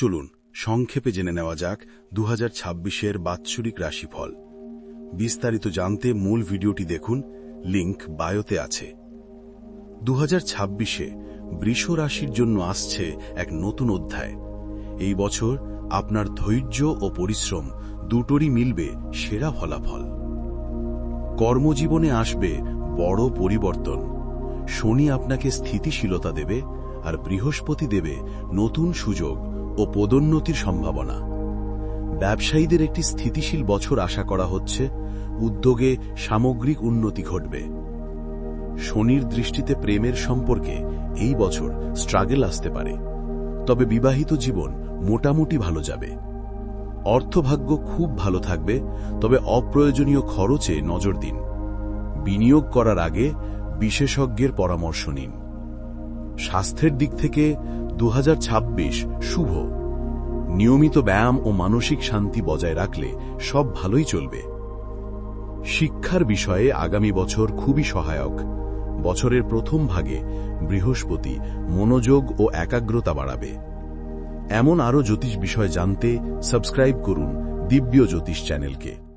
চলুন, সংক্ষেপে জেনে নেওয়া যাক দু হাজার ছাব্বিশের বাৎসরিক রাশিফল। বিস্তারিত জানতে মূল ভিডিওটি দেখুন, লিংক বায়োতে আছে। দু হাজার ছাব্বিশে বৃষ রাশির জন্য আসছে এক নতুন অধ্যায়। এই বছর আপনার ধৈর্য ও পরিশ্রম দুটোরই মিলবে সেরা ফলাফল। কর্মজীবনে আসবে বড় পরিবর্তন। শনি আপনাকে স্থিতিশীলতা দেবে আর বৃহস্পতি দেবে নতুন সুযোগ ও পদোন্নতির সম্ভাবনা। ব্যবসায়ীদের একটি স্থিতিশীল বছর আশা করা হচ্ছে উদ্যোগে সামগ্রিক উন্নতি ঘটবে। শনির দৃষ্টিতে প্রেমের সম্পর্কে এই বছর স্ট্রাগল আসতে পারে। তবে বিবাহিত জীবন মোটামুটি ভালো যাবে। অর্থভাগ্য খুব ভালো থাকবে, তবে অপ্রয়োজনীয় খরচে নজর দিন। বিনিয়োগ করার আগে বিশেষজ্ঞের পরামর্শ নিন। স্বাস্থ্যের দিক থেকে দু হাজার ছাব্বিশ শুভ। নিয়মিত ব্যায়াম ও মানসিক শান্তি বজায় রাখলে সব ভালোই চলবে। শিক্ষার বিষয়ে আগামী বছর খুবই সহায়ক। বছরের প্রথম ভাগে বৃহস্পতি মনোযোগ ও একাগ্রতা বাড়াবে। এমন আরও জ্যোতিষ বিষয় জানতে সাবস্ক্রাইব করুন দিব্য জ্যোতিষ চ্যানেলকে।